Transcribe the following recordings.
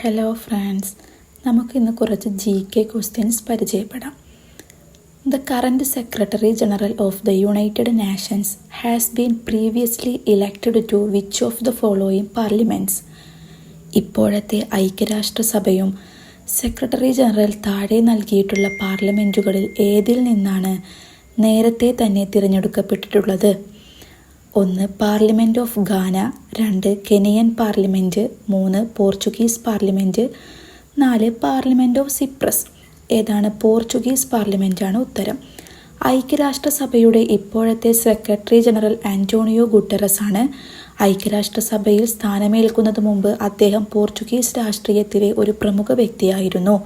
Hello friends നമുക്കിന്ന് കുറച്ച് G K questions പരിചയപ്പെടാം. The current secretary general of the United Nations has been previously elected to which of the following parliaments ഇപ്പോഴത്തെ ഐക്യരാഷ്ട്രസഭയും secretary general താഴെ നൽകിയിട്ടുള്ള പാർലമെന്റുകളിൽ ഏതിൽ നിന്നാണ് നേരത്തെ തന്നെ തിരഞ്ഞെടുക്കപ്പെട്ടിട്ടുള്ളത്? ഒന്ന് പാർലമെന്റ് ഓഫ് ഗാന രണ്ട് കെനിയൻ പാർലമെന്റ് മൂന്ന് പോർച്ചുഗീസ് പാർലമെന്റ് നാല് പാർലമെന്റ് ഓഫ് സിപ്രസ്. ഏതാണ് പോർച്ചുഗീസ് പാർലമെന്റാണ് ഉത്തരം? ഐക്യരാഷ്ട്രസഭയുടെ ഇപ്പോഴത്തെ സെക്രട്ടറി ജനറൽ ആന്റോണിയോ ഗുട്ടറസ് ആണ് ഐക്യരാഷ്ട്രസഭയിൽ സ്ഥാനമേൽക്കുന്നത് മുമ്പ് അദ്ദേഹം പോർച്ചുഗീസ് രാഷ്ട്രീയത്തിലെ ഒരു പ്രമുഖ വ്യക്തിയായിരുന്നു.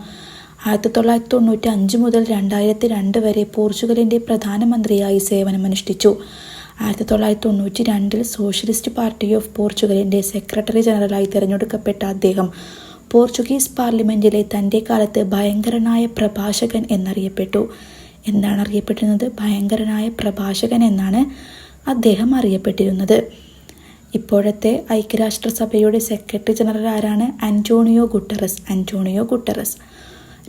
ആയിരത്തി തൊള്ളായിരത്തി തൊണ്ണൂറ്റി അഞ്ച് മുതൽ രണ്ടായിരത്തി രണ്ട് വരെ പോർച്ചുഗലിന്റെ പ്രധാനമന്ത്രിയായി സേവനമനുഷ്ഠിച്ചു. ആയിരത്തി തൊള്ളായിരത്തി തൊണ്ണൂറ്റി രണ്ടിൽ സോഷ്യലിസ്റ്റ് പാർട്ടി ഓഫ് പോർച്ചുഗലിന്റെ സെക്രട്ടറി ജനറലായി തിരഞ്ഞെടുക്കപ്പെട്ട അദ്ദേഹം പോർച്ചുഗീസ് പാർലമെന്റിലെ തന്റെ കാലത്ത് ഭയങ്കരനായ പ്രഭാഷകൻ എന്നറിയപ്പെട്ടു. എന്താണ് അറിയപ്പെട്ടിരുന്നത്? ഭയങ്കരനായ പ്രഭാഷകൻ എന്നാണ് അദ്ദേഹം അറിയപ്പെട്ടിരുന്നത്. ഇപ്പോഴത്തെ ഐക്യരാഷ്ട്രസഭയുടെ സെക്രട്ടറി ജനറൽ ആരാണ്? Antonio Guterres. Antonio Guterres.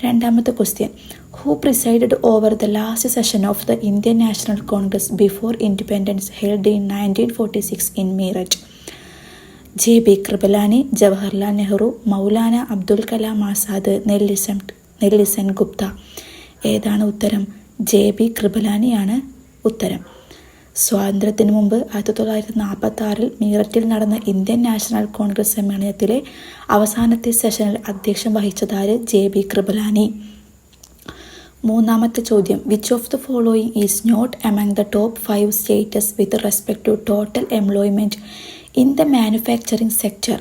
രണ്ടാമത്തെ question who presided over the last session of the Indian National Congress before independence held in nineteen forty six in Meerut J B Kripalani Jawaharlal Nehru Maulana Abdul Kalam Azad Nellie Sen Nellie Sen Gupta ഏതാണ് ഉത്തരം? J B കൃപലാനിയാണ് ഉത്തരം. സ്വാതന്ത്ര്യത്തിന് മുമ്പ് ആയിരത്തി തൊള്ളായിരത്തി നാൽപ്പത്തി ആറിൽ മീററ്റിൽ നടന്ന ഇന്ത്യൻ നാഷണൽ കോൺഗ്രസ് സമ്മേളനത്തിലെ അവസാനത്തെ സെഷനിൽ അധ്യക്ഷം വഹിച്ചതാര് ജെ ബി കൃപലാനി. മൂന്നാമത്തെ ചോദ്യം. Which of the following is not among the top five states with respect to total employment in the manufacturing sector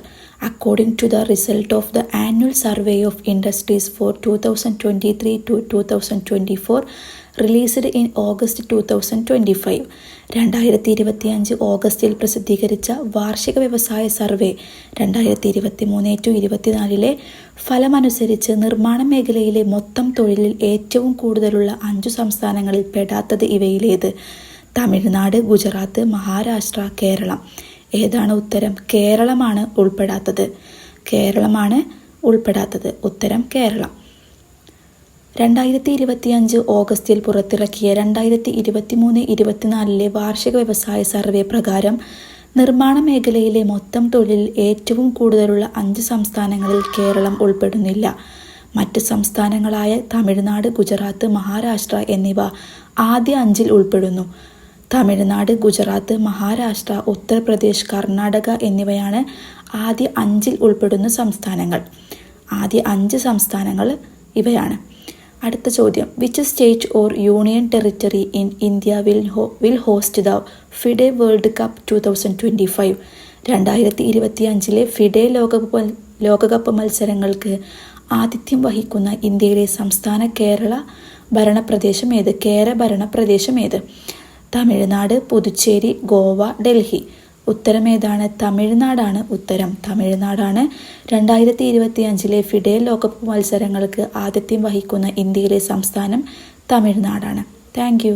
annual survey of industries for two thousand twenty three to two thousand twenty four released in August two thousand twenty five രണ്ടായിരത്തി ഇരുപത്തിയഞ്ച് ഓഗസ്റ്റിൽ പ്രസിദ്ധീകരിച്ച വാർഷിക വ്യവസായ survey രണ്ടായിരത്തി ഇരുപത്തി മൂന്ന് to ഇരുപത്തിനാലിലെ ഫലമനുസരിച്ച് നിർമ്മാണ മേഖലയിലെ മൊത്തം തൊഴിലിൽ ഏറ്റവും കൂടുതലുള്ള അഞ്ചു സംസ്ഥാനങ്ങളിൽ പെടാത്തത് ഇവയിലേത്. തമിഴ്നാട് ഗുജറാത്ത് മഹാരാഷ്ട്ര കേരളം. ഏതാണ് ഉത്തരം? കേരളമാണ് ഉൾപ്പെടാത്തത്. കേരളമാണ് ഉൾപ്പെടാത്തത്. ഉത്തരം കേരളം. രണ്ടായിരത്തി ഇരുപത്തിയഞ്ച് ഓഗസ്റ്റിൽ പുറത്തിറക്കിയ രണ്ടായിരത്തി ഇരുപത്തി മൂന്ന് ഇരുപത്തിനാലിലെ വാർഷിക വ്യവസായ സർവേ പ്രകാരം നിർമ്മാണ മേഖലയിലെ മൊത്തം തൊഴിലിൽ ഏറ്റവും കൂടുതലുള്ള അഞ്ച് സംസ്ഥാനങ്ങളിൽ കേരളം ഉൾപ്പെടുന്നില്ല. മറ്റ് സംസ്ഥാനങ്ങളായ തമിഴ്നാട് ഗുജറാത്ത് മഹാരാഷ്ട്ര എന്നിവ ആദ്യ അഞ്ചിൽ ഉൾപ്പെടുന്നു. തമിഴ്നാട് ഗുജറാത്ത് മഹാരാഷ്ട്ര ഉത്തർപ്രദേശ് കർണാടക എന്നിവയാണ് ആദ്യ അഞ്ചിൽ ഉൾപ്പെടുന്ന സംസ്ഥാനങ്ങൾ. ആദ്യ അഞ്ച് സംസ്ഥാനങ്ങൾ ഇവയാണ്. അടുത്ത ചോദ്യം. Which state or union territory in India will ho will host the FIDE world cup two thousand twenty five രണ്ടായിരത്തി ഇരുപത്തി അഞ്ചിലെ ഫിഡെ ലോകകപ്പ് ലോകകപ്പ് മത്സരങ്ങൾക്ക് ആതിഥ്യം വഹിക്കുന്ന ഇന്ത്യയിലെ സംസ്ഥാന കേരള ഭരണപ്രദേശം ഏത്? കേര ഭരണപ്രദേശം ഏത്? തമിഴ്നാട് പുതുച്ചേരി ഗോവ ഡൽഹി. ഉത്തരം ഏതാണ് തമിഴ്നാടാണ് ഉത്തരം. തമിഴ്നാടാണ് രണ്ടായിരത്തി ഇരുപത്തി അഞ്ചിലെ ഫിഡെ ലോകകപ്പ് മത്സരങ്ങൾക്ക് ആതിഥ്യം വഹിക്കുന്ന ഇന്ത്യയിലെ സംസ്ഥാനം തമിഴ്നാടാണ്. താങ്ക്